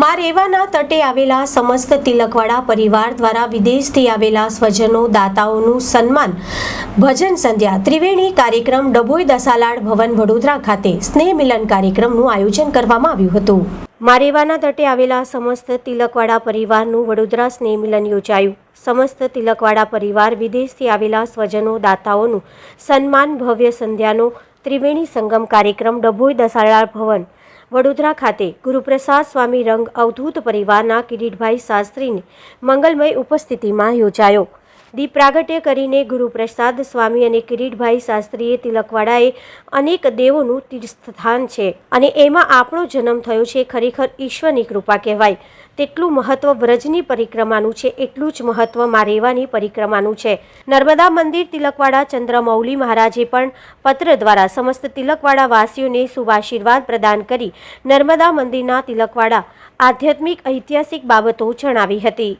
મારેવાના તટે આવેલા સમસ્ત તિલકવાડા પરિવાર દ્વારા વિદેશથી આવેલા સ્વજનો, દાતાઓનું સન્માન. ભજન સંધ્યા. ત્રિવેણી કાર્યક્રમ ડભોઈ દસાલાડ ભવન વડોદરા ખાતે સ્નેહ મિલન કાર્યક્રમનું આયોજન કરવામાં આવ્યું હતું. મારેવાના તટે આવેલા સમસ્ત તિલકવાડા પરિવારનું વડોદરા સ્નેહ મિલન યોજાયું. સમસ્ત તિલકવાડા પરિવાર વિદેશથી આવેલા સ્વજનો, દાતાઓનું સન્માન ભવ્ય સંધ્યાનો ત્રિવેણી સંગમ કાર્યક્રમ ડભોઈ દસાલાડ ભવન વડોદરા ખાતે ગુરુપ્રસાદ સ્વામી રંગ અવધૂત પરિવારના કિરીટભાઈ શાસ્ત્રીની મંગલમય ઉપસ્થિતિમાં યોજાયો. દીપ પ્રાગટ્ય કરીને ગુરુપ્રસાદ સ્વામી અને કિરીટભાઈ શાસ્ત્રીએ તિલકવાડાએ અનેક દેવોનું તીર્થસ્થાન છે અને એમાં આપણો જન્મ થયો છે. ખરેખર ઈશ્વરની કૃપા કહેવાય. તેટલું મહત્વ વ્રજની પરિક્રમાનું છે, એટલું જ મહત્વ મારેવાની પરિક્રમાનું છે. નર્મદા મંદિર તિલકવાડા ચંદ્રમૌલી મહારાજે પણ પત્ર દ્વારા સમસ્ત તિલકવાડા વાસીઓને શુભાશીર્વાદ પ્રદાન કરી નર્મદા મંદિરના તિલકવાડા આધ્યાત્મિક ઐતિહાસિક બાબતો જણાવી હતી.